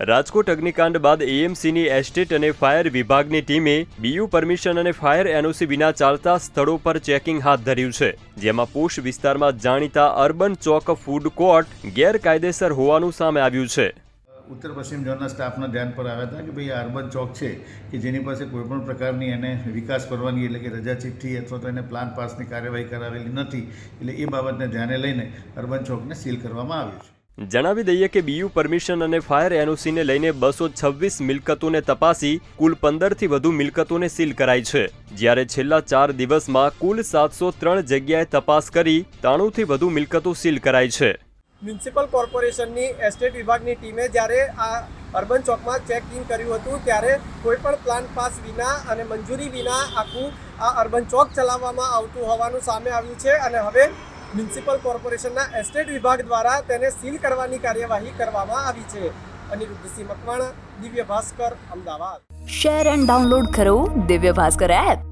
રાજકોટ અગ્નિકાંડ બાદ એએમસીની એસ્ટેટ અને ફાયર વિભાગની ટીમે બીયુ પરમિશન અને ફાયર એનઓસી વિના ચાલતા સ્થળો પર ચેકિંગ હાથ ધર્યું છે, જેમાં પૂશ વિસ્તારમાં જાણીતા અર્બન ચોક ફૂડ કોર્ટ ગેરકાયદેસર હોવાનું સામે આવ્યું છે. ઉત્તર પશ્ચિમ ઝોનના સ્ટાફના ધ્યાન પર આવ્યા હતા કે ભાઈ આ અર્બન ચોક છે કે જેની પાસે કોઈપણ પ્રકારની એને વિકાસ પરવાનગી એટલે કે રજા ચિઠ્ઠી અથવા તો એને પ્લાન પાસની કાર્યવાહી કરાવેલી નથી, એટલે એ બાબતને ધ્યાને લઈને અર્બન ચોકને સીલ કરવામાં આવ્યું છે. જણાવી દઈએ કે બીયુ પરમિશન અને ફાયર એનઓસીને લઈને બસો છવ્વીસ મિલકતોને તપાસી કુલ પંદરથી વધુ મિલકતોને સીલ કરાઈ છે. જ્યારે છેલ્લા ચાર દિવસમાં કુલ સાતસો ત્રણ જગ્યાએ તપાસ કરી ત્રાણુંથી વધુ મિલકતો સીલ કરાઈ છે. મ્યુનિસિપલ કોર્પોરેશનની એસ્ટેટ વિભાગની ટીમે જ્યારે આ અર્બન ચોકમાં ચેક ઇન કર્યું હતું, ત્યારે કોઈ પણ પ્લાન પાસ વિના અને મંજૂરી વિના આખું આ અર્બન ચોક ચલાવવામાં આવતું હોવાનું સામે આવ્યું છે અને હવે મ્યુનિસિપલ કોર્પોરેશનના એસ્ટેટ વિભાગ દ્વારા તેને સીલ કરવાની કાર્યવાહી કરવામાં આવી છે. Aniruddhsinh Makwana, Divya Bhaskar, Ahmedabad. Share and download કરો દિવ્ય ભાસ્કર એપ.